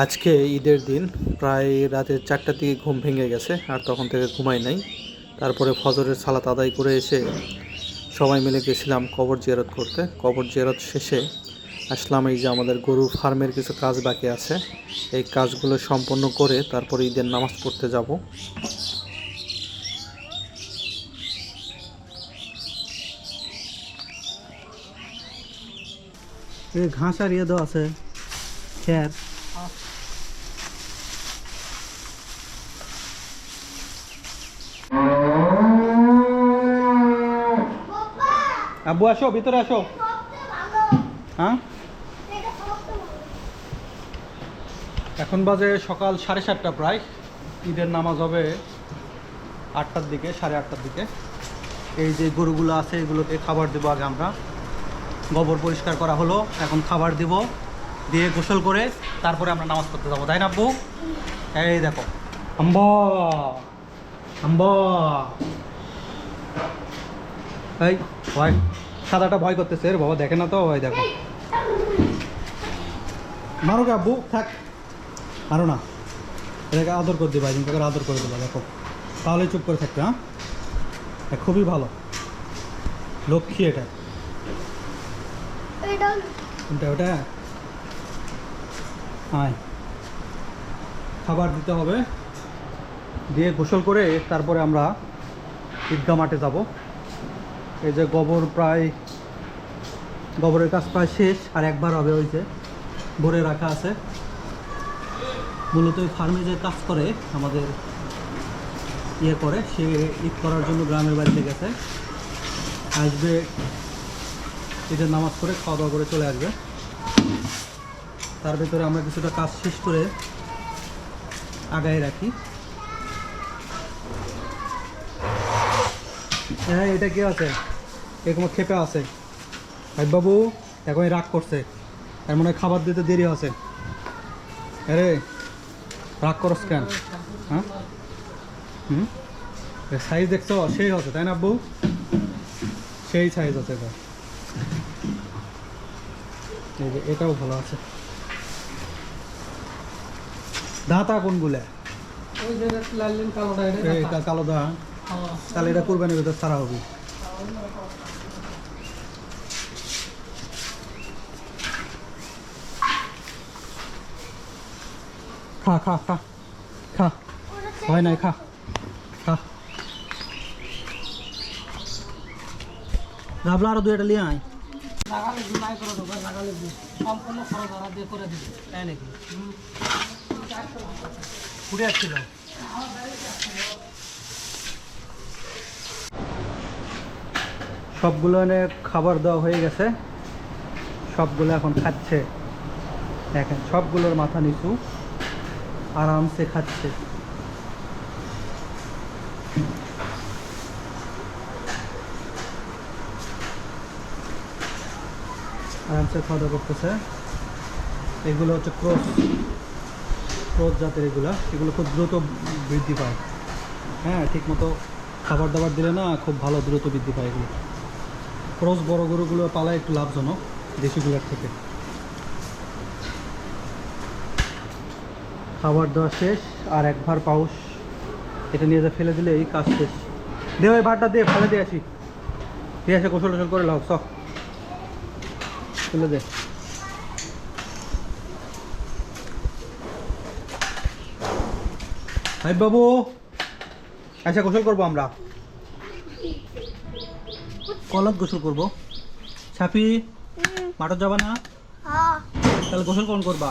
আজকে ঈদের দিন, প্রায় রাতে চারটার দিকে ঘুম ভেঙে গেছে, আর তখন থেকে ঘুমাই নাই। তারপরে ফজরের সালাত আদায় করে এসে সবাই মিলে গেছিলাম কবর জিয়ারত করতে। কবর জিয়ারত শেষে আসলাম এই যে আমাদের গরু ফার্মের কিছু কাজ বাকি আছে। এই কাজগুলো সম্পন্ন করে তারপরে ঈদের নামাজ পড়তে যাব। ঘাস আর ইয়ে দেওয়া আছে খ্যার আব্বু, আসো, ভিতরে আসো। হ্যাঁ? এখন বাজে সকাল সাড়ে সাতটা প্রায়। ঈদের নামাজ হবে আটটার দিকে, সাড়ে আটটার দিকে। এই যে গরুগুলো আছে, এগুলোকে খাবার দেবো আগে আমরা। গোবর পরিষ্কার করা হলো, এখন খাবার দিব। দিয়ে গোসল করে তারপরে আমরা নামাজ পড়তে যাব। তাই না, আব্বু? এই দেখো। আম্বা! আম্বা! এই ভয়। সাদাটা ভয় করতেছে রে বাবা দেখে না তো ওই দেখো। মারো গে আব্বু থাক। মারো না। এটাকে আদর করে দিবা একদিন করে আদর করে দেবা দেখো। তাহলে চুপ করে থাকবে হ্যাঁ? খুবই ভালো। লক্ষ্মী এটা। কোনটা ওটা? আয়। খাবার দিতে হবে। দিয়ে গোসল করে তারপরে আমরা ঈদগা মাঠে যাব। এই যে গোবর প্রায়, গোবরের কাজ প্রায় শেষ, আর একবার হবে ওই যে, ভরে রাখা আছে। মূলত ওই ফার্মে যে কাজ করে, আমাদের ইয়ে করে, সে ঈদ করার জন্য গ্রামের বাড়িতে গেছে। আসবে, ঈদের নামাজ পড়ে খাওয়া দাওয়া করে চলে আসবে। তার ভিতরে আমরা কিছুটা কাজ শেষ করে আগায় রাখি। হ্যাঁ এটা কি আছে? এরকম খেপে আছে। ভাই বাবু এখন রাগ করছে। এর মনে খাবার দিতে দেরি আছে আরে রাগ করস কেন? হ্যাঁ? হুম? সাইজ দেখছ সেই আছে তাই না আব্বু? সেই সাইজ আছে এটা। এই যে এটাও ভালো আছে। দাঁতা কোনগুলো? কালো দা হ্যাঁ। তাহলে এটা কুরবানির ভিতর ছাড়া হবে। খা খা খা খা হয় নাই খা খা। ভাবলা আরও দুইটা লিয়ে আয়। লাগালে জুলাই করে দেবো লাগালে সম্পূর্ণ খরচ ওরা দিয়ে করে দিবে তাই নাকি ফুটে আসছিল সবগুলো এনে খাবার দেওয়া হয়ে গেছে। সবগুলো এখন খাচ্ছে। দেখেন সবগুলোর মাথা নিচু। আরামসে খাচ্ছে। আরামসে খাওয়া দাওয়া করতেছে। এগুলো হচ্ছে ক্রস ক্রস জাতের এগুলা। এগুলো খুব দ্রুত বৃদ্ধি পায়। হ্যাঁ ঠিক মতো খাবার দাবার দিলে না খুব ভালো দ্রুত বৃদ্ধি পায় এগুলো। ক্রস বড় গরুগুলো পালা একটু লাভজনক দেশিগুলোর থেকে। খাবার দেওয়া শেষ আর একবার পাউস এটা নিয়ে যা ফেলে দিলে এই কাজ শেষ। দে ওই ভাতটা দিয়ে ফেলে দিয়ে আসি। দিয়ে আসে গোসল টোসল করে লাও স ফেলে দে। হাই বাবু আচ্ছা গোসল করব আমরা। কলত গোসল করব। ছাপি মাঠত যাবা না? তাহলে গোসল কোন করবা?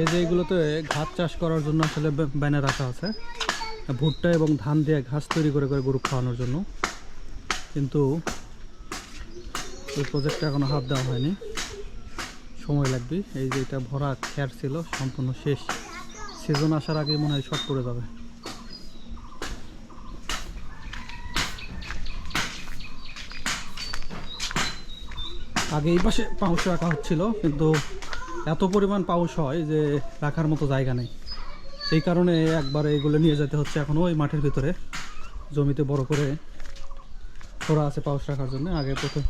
এই যে এগুলোতে ঘাস চাষ করার জন্য আসলে ব্যানে রাখা আছে। ভুট্টা এবং ধান দিয়ে ঘাস তৈরি করে করে গরু খাওয়ানোর জন্য। কিন্তু ওই প্রজেক্টটা এখনও হাত দেওয়া হয়নি। সময় লাগবে। এই যে এটা ভরা খ্যার ছিল, সম্পূর্ণ শেষ। সিজন আসার আগে মনে হয় শর্ট পড়ে যাবে। আগে এই পাশে পাউস রাখা হচ্ছিল, কিন্তু এত পরিমাণ পাউস হয় যে রাখার মতো জায়গা নেই। সেই কারণে একবারে এগুলো নিয়ে যেতে হচ্ছে এখন ওই মাঠের ভিতরে। জমিতে বড় করে খোরা আছে পাউস রাখার জন্য। আগে প্রথম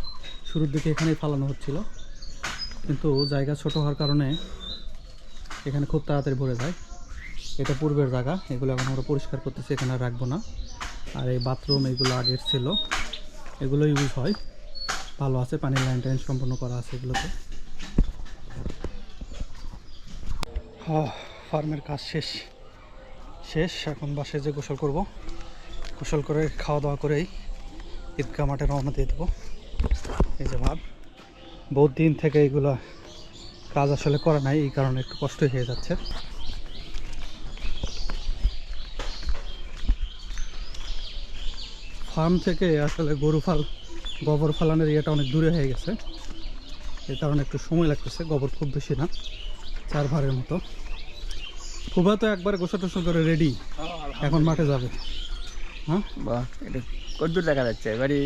শুরুর দিকে এখানেই ফালানো হচ্ছিল, কিন্তু জায়গা ছোট হওয়ার কারণে এখানে খুব তাড়াতাড়ি ভরে যায়। এটা পূর্বের জায়গা, এগুলো এখন আমরা পরিষ্কার করতেছি, এখানে রাখব না। আর এই বাথরুম এগুলো আগের ছিল, এগুলো ইউজ হয়। ভালো আছে, পানির লাইন টাইন সম্পূর্ণ করা আছে এগুলোতে। ফার্মের কাজ শেষ। শেষ, এখন বাসে যে গোসল করব, গোসল করে খাওয়া দাওয়া করেই ঈদগাহ মাঠে রওনা দিয়ে দেবো। এই যে ভাব বহুত দিন থেকে এগুলো কাজ আসলে করা নাই, এই কারণে একটু কষ্ট হয়ে যাচ্ছে। ফার্ম থেকে আসলে গরু ফাল গোবর ফালানোর ইয়েটা অনেক দূরে হয়ে গেছে। এর কারণে একটু সময় লাগতেছে গোবর খুব বেশি না চার ভারের মতো। খুবা তো একবার গোসা টোসল করে রেডি এখন মাঠে যাবে। হ্যাঁ? বাহ এটা কদ্দূর দেখা যাচ্ছে? বাড়ি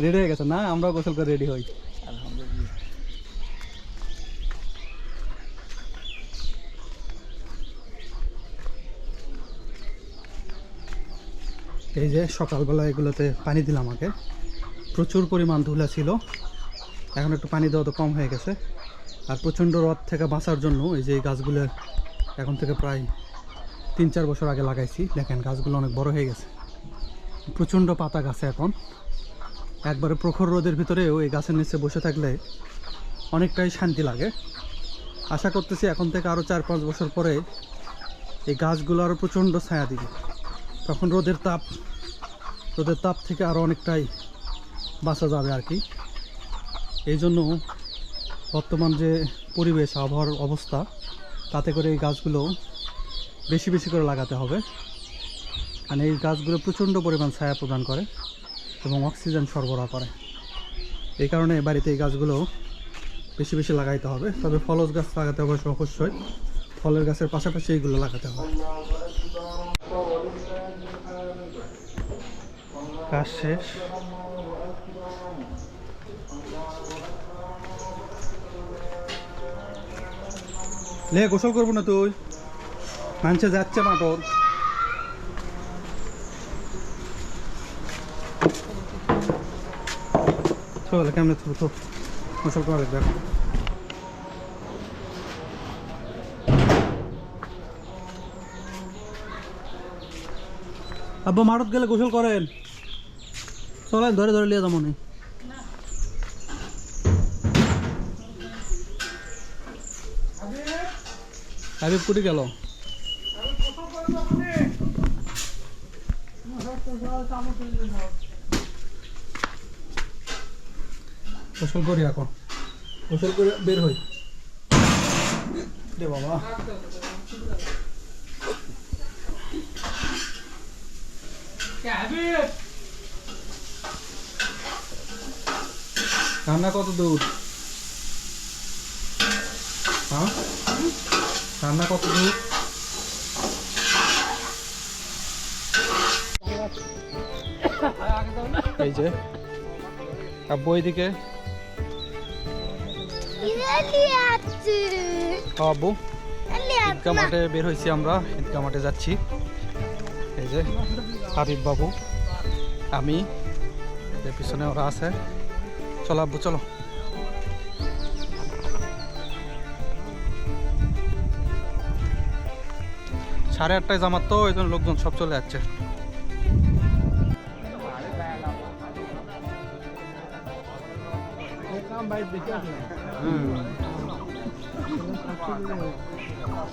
রেডি হয়ে গেছে। না আমরাও গোসল করে রেডি হই। এই যে সকালবেলা এগুলোতে পানি দিলাম আগে প্রচুর পরিমাণ ধুলা ছিল। এখন একটু পানি দেওয়া তো কম হয়ে গেছে। আর প্রচণ্ড রদ থেকে বাঁচার জন্য এই যে গাছগুলো এখন থেকে প্রায় তিন চার বছর আগে লাগাইছি। দেখেন, গাছগুলো অনেক বড় হয়ে গেছে। প্রচণ্ড পাতা গাছে এখন। একবারে প্রখর রোদের ভিতরেও এই গাছের নিচে বসে থাকলে অনেকটাই শান্তি লাগে। আশা করতেছি এখন থেকে আরও চার পাঁচ বছর পরে এই গাছগুলো আরও প্রচণ্ড ছায়া দিবে। তখন রোদের তাপ রোদের তাপ থেকে আরও অনেকটাই বাঁচা যাবে আর কি। এই জন্য বর্তমান যে পরিবেশ, আবহাওয়ার অবস্থা, তাতে করে এই গাছগুলো বেশি বেশি করে লাগাতে হবে। কারণ এই গাছগুলো প্রচণ্ড পরিমাণ ছায়া প্রদান করে এবং অক্সিজেন সরবরাহ করে। এই কারণে বাড়িতে এই গাছগুলো বেশি বেশি লাগাইতে হবে। তবে ফলস গাছ লাগাতে হবে অবশ্যই। ফলের গাছের পাশাপাশি এইগুলো লাগাতে হবে। কাজ শেষ। লে, গোসল করব না তুই? মানুষে যাচ্ছে মাটর চলে কেমনে তো গোসল করা এখন। আব্বা, মাঠত গেলে গোসল করেন। চলেন ধরে ধরে লিয়ে যাব হাবিব, কুটি গেল। গোসল করি এখন। গোসল করে বের হই। রে বাবা। রান্না কত দূর? হ্যাঁ? রান্না কত দূর? এই যে আব্বু এইদিকে আব্বু. ঈদগা মাঠে বের হয়েছি আমরা। ঈদগা মাঠে যাচ্ছি। এই যে হাবিব বাবু। আমি পিছনে ওরা আছে। চলো আব্বু চলো। সাড়ে আটটায় জামাত তো ওই জন্য লোকজন সব চলে যাচ্ছে।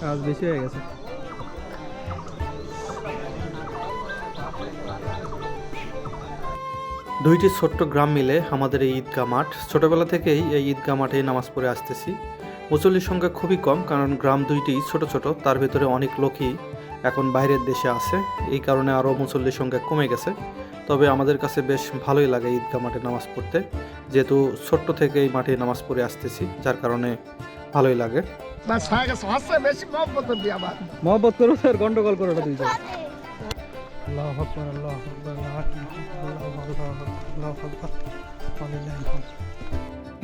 কাজ বেশি হয়ে গেছে। দুইটি ছোট্ট গ্রাম মিলে আমাদের এই ঈদগাহ মাঠ। ছোটবেলা থেকেই এই ঈদগাহ মাঠে নামাজ পড়ে আসতেছি। মুসল্লির সংখ্যা খুবই কম কারণ গ্রাম দুইটি ছোট ছোট তার ভিতরে অনেক লোকই এখন বাইরের দেশে আছে। এই কারণে আরও মুসল্লির সংখ্যা কমে গেছে। তবে আমাদের কাছে বেশ ভালোই লাগে ঈদগাহ মাঠে নামাজ পড়তে। যেহেতু ছোট্ট থেকে এই মাঠে নামাজ পড়ে আসতেছি যার কারণে ভালোই লাগে। মহব্বত করো আর গন্ডগোল করো না দুইজন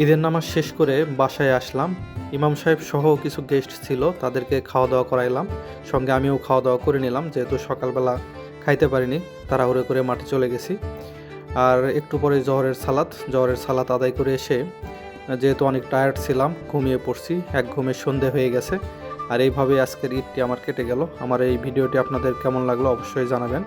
ঈদের নামাজ শেষ করে বাসায় আসলাম। ইমাম সাহেব সহ কিছু গেস্ট ছিল, তাদেরকে খাওয়া দাওয়া করাইলাম। সঙ্গে আমিও খাওয়া দাওয়া করে নিলাম, যেহেতু সকালবেলা খাইতে পারিনি, তাড়াহুড়ো করে মাঠে চলে গেছি। আর একটু পরে জহরের সালাত জহরের সালাত আদায় করে এসে যেহেতু অনেক টায়ার্ড ছিলাম, ঘুমিয়ে পড়ছি, এক ঘুমে সন্ধে হয়ে গেছে। আর এইভাবে আজকের ঈদটি আমার কেটে গেল। আমার এই ভিডিওটি আপনাদের কেমন লাগল অবশ্যই জানাবেন।